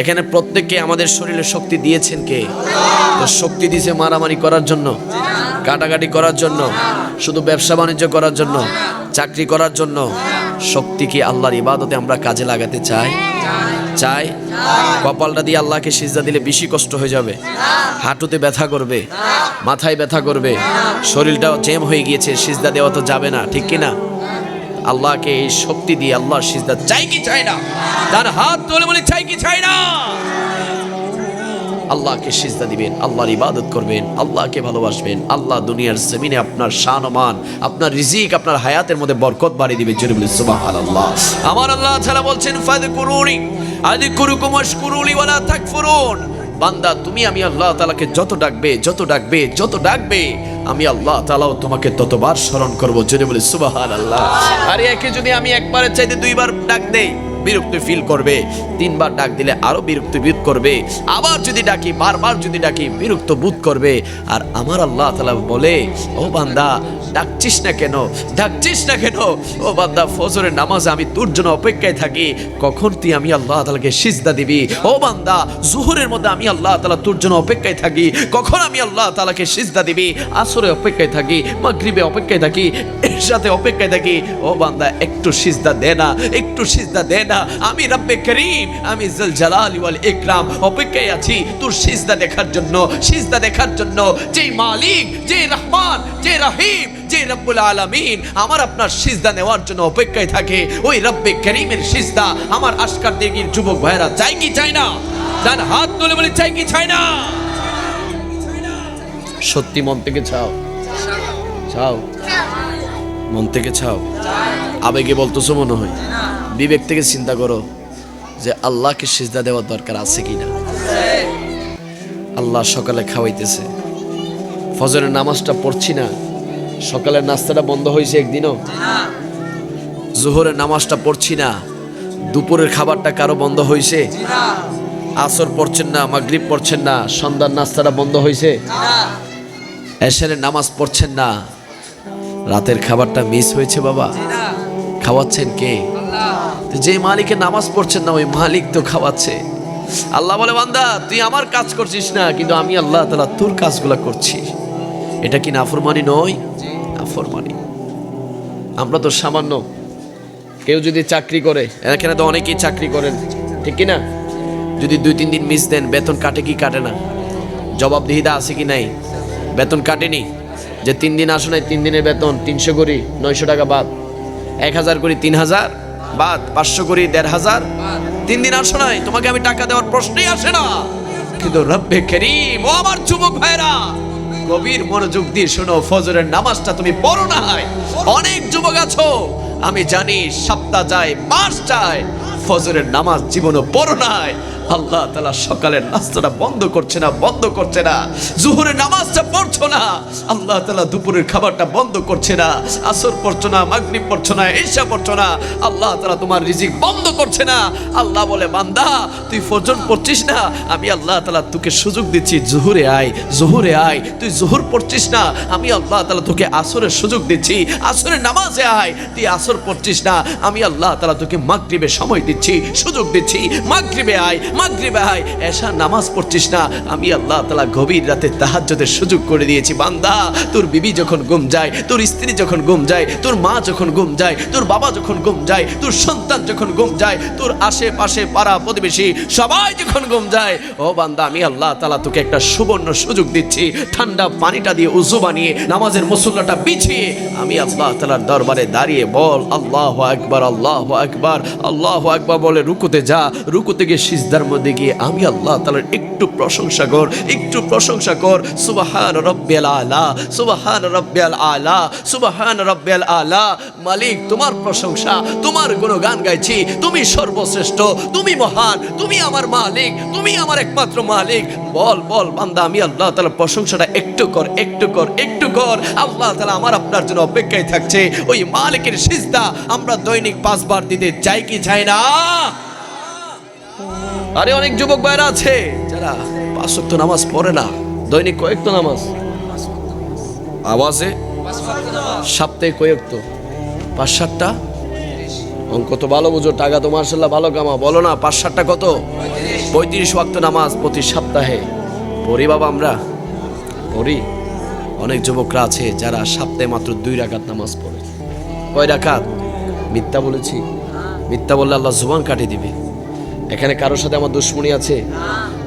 এখানে প্রত্যেককে আমাদের শরীরে শক্তি দিয়েছেন কে? শক্তি দিয়েছে মারামারি করার জন্য, কাটাকাটি করার জন্য, শুধু ব্যবসা বাণিজ্য করার জন্য, চাকরি করার জন্য। শক্তি কি আল্লাহর ইবাদতে আমরা কাজে লাগাতে চাই? চাই। কপালটা দিয়ে আল্লাহকে সিজদা দিলে বেশি কষ্ট হয়ে যাবে। হাঁটুতে ব্যথা করবে, মাথায় ব্যথা করবে, শরীরটাও জ্যাম হয়ে গিয়েছে, সিজদা দেওয়া তো যাবে না, ঠিক কি না আল্লাহকে এই শক্তি দিয়ে আল্লাহর সিজদা, চাই কি চাই না? তার হাত তোলে বলে, চাই কি চাই না? আল্লাহকে সিজদা দিবেন, আল্লাহর ইবাদত করবেন, আল্লাহকে ভালোবাসবেন, আল্লাহ দুনিয়ার জমিনে আপনার শানমান আপনার রিজিক, আপনার হায়াতের মধ্যে বরকত বাড়িয়ে দিবে। জোরে বলে, সুবহানাল্লাহ। আমার আল্লাহ তাআলা বলছেন ফাযকুরুনি আযকুরুকুম ওয়াশকুরুলি ওয়ালা তাকফুরুন। বান্দা, তুমি আমি আল্লাহ তাআলাকে যত ডাকবে যত ডাকবে যত ডাকবে আমি আল্লাহ তালাও তোমাকে ততবার স্মরণ করব। জোরে বলে, সুবহানাল্লাহ। আরে একে যদি আমি একবারের চাইতে দুইবার ডাক দেই বিরক্ত ফিল করবে। তিনবার ডাক দিলে আরও বিরক্ত বোধ করবে। আবার যদি ডাকি, বারবার যদি ডাকি, বিরক্ত বোধ করবে। আর আমার আল্লাহ তালা বলে, ও বান্দা, ডাকছিস না কেন? ডাকছিস না কেন? ও বান্দা, ফজরের নামাজ আমি তোর জন্য অপেক্ষায় থাকি। কখন তুই আমি আল্লাহ তালাকে সিজদা দিবি? ও বান্দা, জুহুরের মধ্যে আমি আল্লাহ তালা তোর জন্য অপেক্ষায় থাকি। কখন আমি আল্লাহ তালাকে সিজদা দিবি? আসরে অপেক্ষায় থাকি, মাগরিবে অপেক্ষায় থাকি এর সাথে অপেক্ষায় থাকি। ও বান্দা, একটু সিজদা দে না, একটু সিজদা দে না, আমি রব্বে করিম, আমি জল জালাল ওয়াল ইকরাম, অপেক্ষায় আছি তোর সিজদা দেখার জন্য, সিজদা দেখার জন্য। যে মালিক, যে রহমান, যে রহিম, যে রব্বুল আলামিন, আমার আপনার সিজদা নেওয়ার জন্য অপেক্ষায় থাকে। ওই রব্বে করিমের সিজদা আমার আশকার দিগির যুবক ভাইরা চাই কি চাই না? তার হাত তুলে বলে, চাই কি চাই না? সত্যি মন থেকে চাও? চাও? মন থেকে চাও? আবেগে বলতেছো মনে হয়? বিবেক থেকে চিন্তা করো যে আল্লাহকে সিজদা দেওয়ার দরকার আছে কি না আল্লাহ সকালে খাওয়াইতেছে। ফজরের নামাজটা পড়ছি না। সকালের নাস্তাটা বন্ধ হয়েছে একদিনও। জোহরের নামাজটা পড়ছি না। দুপুরের খাবারটা কারও বন্ধ হয়েছে? আসর পড়ছেন না, মাগরিব পড়ছেন না, সন্ধ্যার নাস্তাটা বন্ধ হয়েছে? এশারের নামাজ পড়ছেন না। রাতের খাবারটা মিস হয়েছে বাবা। খাওয়াচ্ছেন কে? যে মালিকের নামাজ পড়ছেন না, ওই মালিক তো খাওয়াচ্ছে। আল্লাহ বলে, বান্দা, তুই আমার কাজ করছিস না, কিন্তু আমি আল্লাহ তালা তোর কাজগুলো করছি। এটা কি নাফরমানি নয়? নাফরমানি। আমরা তো সামান্য কেউ যদি চাকরি করে, এখানে তো অনেকেই চাকরি করেন, ঠিক কি না যদি দুই তিন দিন মিস দেন, বেতন কাটে কি কাটে না? জবাবদিহিতা আছে কি নাই? বেতন কাটেনি? যে তিন দিন আসো নাই, তিন দিনের বেতন তিনশো করি নয়শো টাকা বাদ। এক হাজার করি তিন হাজার? বাদ, পাঁচশো করি দেড় হাজার। তিন দিন আসো নাই, তোমাকে আমি টাকা দেওয়ার প্রশ্নই আসে না। কিন্তু রব্বে করিম, ও আমার যুবক ভাইরা গভীর মনোযোগ দিয়ে শোনো, ফজরের নামাজটা তুমি পড়ো না হয় অনেক যুবক আছো, আমি জানি সপ্তাহ যায়, মাস যায়, ফজরের নামাজ জীবনও পড়ো নাই। আল্লাহ তালা সকালের নাস্তাটা বন্ধ করছে না, বন্ধ করছে না। জুহুরের নামাজটা পড়ছো না। আল্লাহ তালা দুপুরের খাবারটা বন্ধ করছে না। আসর পড়ছো না, মাগরিব পড়ছো না এসা পড়ছো না। আল্লাহ তালা তোমার রিজিক বন্ধ করছে না। আল্লাহ বলে, বান্দা, তুই ফজর পড়ছিস না। আমি আল্লাহ তালা তোকে সুযোগ দিচ্ছি, জুহুরে আয় জুহুরে আয়। তুই জুহুর পড়ছিস না। আমি আল্লাহ তালা তোকে আসরের সুযোগ দিচ্ছি, আসরের নামাজে আয়। তুই আসর পড়ছিস না। আমি আল্লাহ তালা তোকে মাগরিবে সময় দিচ্ছি, সুযোগ দিচ্ছি, মাগরিবে আয় মাগরিবে নামাজ পড়ছিস না? আমি আল্লাহ তালা গভীর রাতে তাহাজ্জুদের সুযোগ করে দিয়েছি, বান্দা। তোর বিবি যখন গুম যায়, তোর স্ত্রী যখন গুম যায়, তোর মা যখন গুম যায়, তোর বাবা যখন গুম যায়, তোর সন্তান যখন গুম যায়, তোর আশেপাশে পাড়া প্রতিবেশী সবাই যখন গুম যায়, ও বান্দা, আমি আল্লাহ তালা তোকে একটা সুবর্ণ সুযোগ দিচ্ছি। ঠান্ডা পানিটা দিয়ে উজু বানিয়ে, নামাজের মুসল্লাটা বিছিয়ে, আমি আল্লাহ তালার দরবারে দাঁড়িয়ে বল, আল্লাহ আকবার আল্লাহ আকবার আল্লাহ আকবার বলে রুকুতে যা, রুকুতে গিয়ে সিজদার মধ্যে গিয়ে আমি আল্লাহ তালার একটু প্রশংসা কর, একটু প্রশংসা কর। সুবাহান রব্বিয়াল আলা, সুবাহান রব্বিয়াল আলা, সুবাহান রব্বিয়াল আলা। মালিক, তোমার প্রশংসা, তোমার গুণগান গাইছি, তুমি সর্বশ্রেষ্ঠ, তুমি মহান, তুমি আমার মালিক, তুমি আমার একমাত্র মালিক। বল বল, বান্দা, আমি আল্লাহ তালা প্রশংসাটা একটু কর একটু কর একটু কর। আল্লাহ তালা আমার আপনার জন্য অপেক্ষায় থাকছে। ওই মালিকের সিজদা আমরা দৈনিক পাঁচবার দিতে চাই কি চাই না? আরে অনেক যুবক ভাইরা আছে, যারা পাঁচ ওয়াক্ত নামাজ পড়ে না। দৈনিক কয়েক তো নামাজ। আওয়াজে সপ্তাহে কয়েক তো পাঁচ সাতটা? অঙ্ক তো ভালো বুঝো, টাকা তো মার্শাল্লাহ ভালো কামা বলো না, পাঁচ সাতটা কত? পঁয়ত্রিশ ওয়াক্ত নামাজ প্রতি সপ্তাহে। পড়ি বাবা আমরা। পড়ি। অনেক যুবকরা আছে যারা সপ্তাহে মাত্র দুই রাকাত নামাজ পড়ে। কয় রাকাত? মিথ্যা বলেছি। মিথ্যা বললে আল্লাহ জুবান কাটিয়ে দিবে। এখানে কারোর সাথে আমার দুশ্মনী আছে?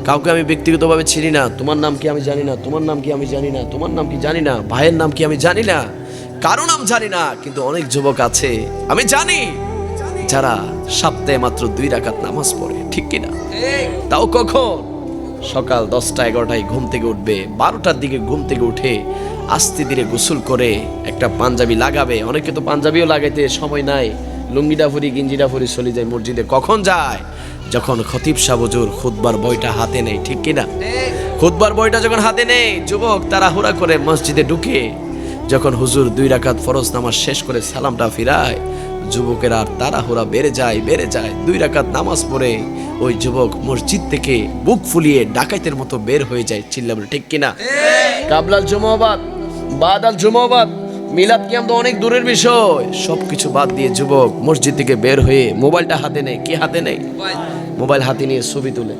কাউকে আমি ব্যক্তিগতভাবে চিনি না। তোমার নাম কি আমি জানি না? তোমার নাম কি আমি জানি না? তোমার নাম কি জানি না? ভাইয়ের নাম কি আমি জানি না? কারও নাম জানি না, কিন্তু অনেক যুবক আছে। আমি জানি। যারা সপ্তাহে মাত্র দুই রাকাত নামাজ পড়ে, ঠিক কিনা? তাও কখন? সকাল দশটা এগারোটায় ঘুম থেকে উঠবে, বারোটার দিকে ঘুম থেকে উঠে আস্তে ধীরে গোসল করে একটা পাঞ্জাবি লাগাবে। অনেকে তো পাঞ্জাবিও লাগাইতে সময় নাই। লুঙ্গিটা ফুরি গিঞ্জিটা ফুরি চলে যায় মসজিদে। কখন যায়? যখন খতিব সাবজুর খুদবার বইটা হাতে নেই ঠিক কিনা? খুদবার বইটা যখন হাতে নেই যুবক তারা হুড়া করে মসজিদে ঢুকে যখন হুজুর দুই রাকাত ফরজ নামাজ শেষ করে সালামটা ফিরায় যুবকের আর তাড়াহুড়া বেড়ে যায় বেড়ে যায়। দুই রাকাত নামাজ পড়ে ওই যুবক মসজিদ থেকে বুক ফুলিয়ে ডাকাইতের মতো বের হয়ে যায় চিল্লা বলে ঠিক কিনা? কাবলাল জুমাবাদ বাদাল জুমাবাদ মিলাদ কিয়াম তো অনেক দূরের বিষয়। সবকিছু বাদ দিয়ে যুবক, মসজিদ থেকে বের হয়ে মোবাইলটা হাতে নেই কি হাতে নেই মোবাইল হাতে নিয়ে ছবি তুলে।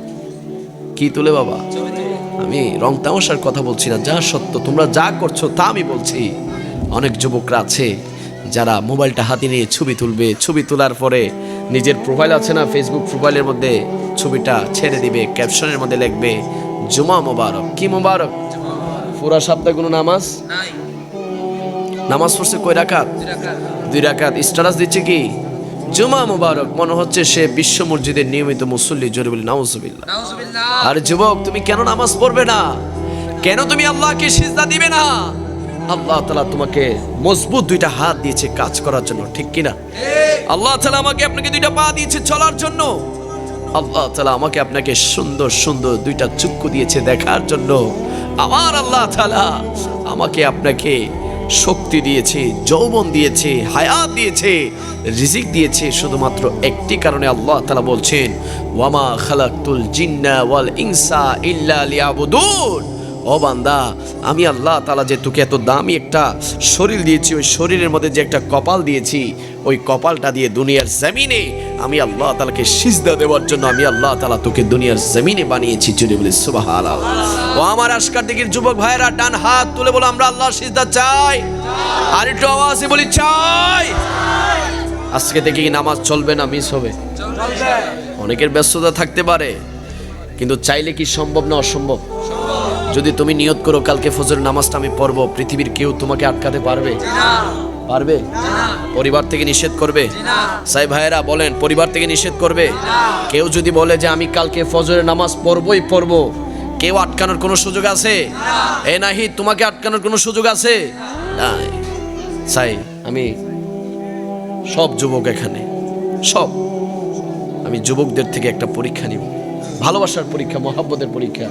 কি তুলে বাবা? আমি রং তামাশার কথা বলছি না, যা সত্য। তোমরা যা করছ তা আমি বলছি। অনেক যুবকরা আছে যারা মোবাইলটা হাতে নিয়ে ছবি তুলবে। ছবি তোলার পরে নিজের প্রোফাইল আছে না ফেসবুক প্রোফাইলের মধ্যে ছবিটা ছেড়ে দিবে ক্যাপশনের মধ্যে লিখবে, জুমা মোবারক। কি মোবারক? পুরা সপ্তাহে কোনো নামাজ নামাজ পড়ছে কয় রাকাত? দুই দুই স্ট্যাটাস দিচ্ছে কি? জুমা মোবারক, মনে হচ্ছে সে বিশ্ব মসজিদের নিয়মিত মুসল্লি, জোরে বলি, নাউজুবিল্লাহ। নাউজুবিল্লাহ আর যুবক, তুমি কেন নামাজ পড়বে না? কেন তুমি আল্লাহকে সিজদা দিবে না? আল্লাহ তালা তোমাকে মজবুত দুইটা হাত দিয়েছে কাজ করার জন্য, ঠিক কিনা? আল্লাহ তালা আমাকে আপনাকে দুইটা পা দিয়েছে চলার জন্য। আল্লাহ তালা আমাকে আপনাকে সুন্দর সুন্দর দুইটা চুক্কু দিয়েছে দেখার জন্য। আমার আল্লাহ তালা আমাকে আপনাকে শক্তি দিয়েছে, যৌবন দিয়েছে, হায়াত দিয়েছে, রিজিক দিয়েছে। শুধুমাত্র একটি কারণে আল্লাহ তালা বলছেন, ওয়ামা খালাকুল জিন্না ওয়াল ইনসা ইল্লা লিয়াবুদুন। ও বান্দা আমি আল্লাহ তালা যে তোকে এত দামি একটা শরীর দিয়েছি ওই শরীরের মধ্যে যে একটা কপাল দিয়েছি ওই কপালটা দিয়ে দুনিয়ার জমিনে আমি আল্লাহ তালাকে সিজদা দেওয়ার জন্য আমি আল্লাহ তালা তোকে দুনিয়ার জমিনে বানিয়েছি চুরি বলে সুবাহ ও আমার আজকার দিকের যুবক ভাইয়েরা ডান হাত তুলে বলো আমরা আল্লাহ সিজদা চাই। আর একটু আওয়াজে বলি চাই। আজকে থেকে কি নামাজ চলবে না মিস হবে? অনেকের ব্যস্ততা থাকতে পারে কিন্তু চাইলে কি সম্ভব না অসম্ভব? যদি তুমি নিয়ত করো কালকে ফজর নামাজটা আমি পড়ব, পৃথিবীর কেউ তোমাকে আটকাতে পারবে? পারবে? পরিবার থেকে নিষেধ করবে? সাই ভাইয়েরা বলেন, পরিবার থেকে নিষেধ করবে? কেউ যদি বলে যে আমি কালকে ফজরের নামাজ পড়বই পড়ব, কেউ আটকানোর কোনো সুযোগ আছে? এ নাহি তোমাকে আটকানোর কোনো সুযোগ আছে? সাই আমি সব যুবক এখানে, সব। আমি যুবকদের থেকে একটা পরীক্ষা নিব। ভালোবাসার পরীক্ষা, মহাব্বতের পরীক্ষা।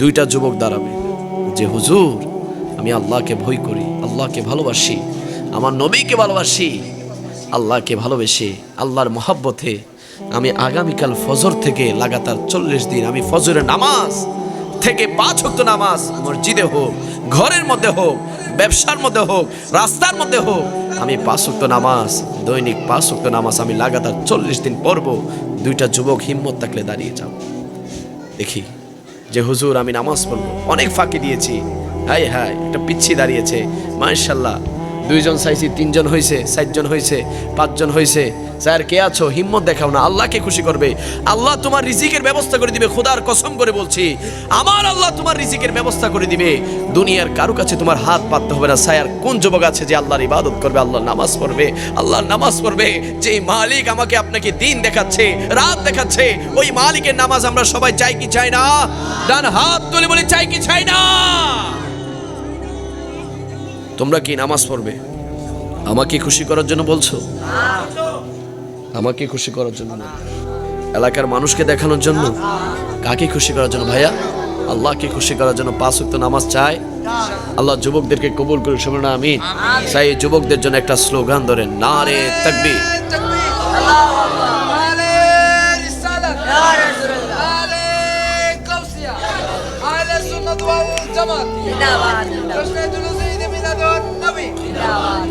দুইটা যুবক দাঁড়াবে যে, হুজুর, আমি আল্লাহকে ভয় করি, আল্লাহকে ভালোবাসি, আমার নবীকে ভালোবাসি, আল্লাহকে ভালোবেসে, আল্লাহর মহাব্বতে আমি আগামীকাল ফজর থেকে লাগাতার চল্লিশ দিন আমি ফজরের নামাজ থেকে পাঁচ হক্ত নামাজ মসজিদে হোক, ঘরের মধ্যে হোক, ব্যবসার মধ্যে হোক, রাস্তার মধ্যে হোক, আমি পাঁচ হক্ত নামাজ, দৈনিক পাঁচ হক্ত নামাজ আমি লাগাতার চল্লিশ দিন পড়ব, দুইটা যুবক হিম্মত থাকলে দাঁড়িয়ে যাও। দেখি যে হুজুর আমি নামাজ পড়ব। অনেক ফাঁকি দিয়েছি। হাই হাই একটা পিচ্ছি দাঁড়িয়েছে। মাশাল্লাহ দুইজন চাইছি, তিনজন হয়েছে চারজন হয়েছে পাঁচজন হয়েছে স্যার, কে আছো? হিম্মত দেখাও না। আল্লাহকে খুশি করবে। আল্লাহ তোমার রিজিকের ব্যবস্থা করে দিবে। খোদার কসম করে বলছি, আমার আল্লাহ তোমার রিজিকের ব্যবস্থা করে দিবে। দুনিয়ার কারও কাছে তোমার হাত পাততে হবে না। সায়ার কোন যুবক আছে যে আল্লাহর ইবাদত করবে আল্লাহ নামাজ পড়বে, আল্লাহর নামাজ পড়বে? যে মালিক আমাকে আপনাকে দিন দেখাচ্ছে, রাত দেখাচ্ছে, ওই মালিকের নামাজ আমরা সবাই চাই কি চাই না? ডান হাত তুলে বলে, চাই কি চাই না? তোমরা কি নামাজ পড়বে? আমাকে খুশি করার জন্য বলছো? আমাকে খুশি করার জন্য এলাকার মানুষকে দেখানোর জন্য কাকে খুশি করার জন্য? ভাইয়া, আল্লাহকে খুশি করার জন্য পাঁচ উক্ত নামাজ চায় আল্লাহ যুবকদেরকে কবুল করে করুক না আমি চাই যুবকদের জন্য একটা স্লোগান ধরে না রে তাকবি 到了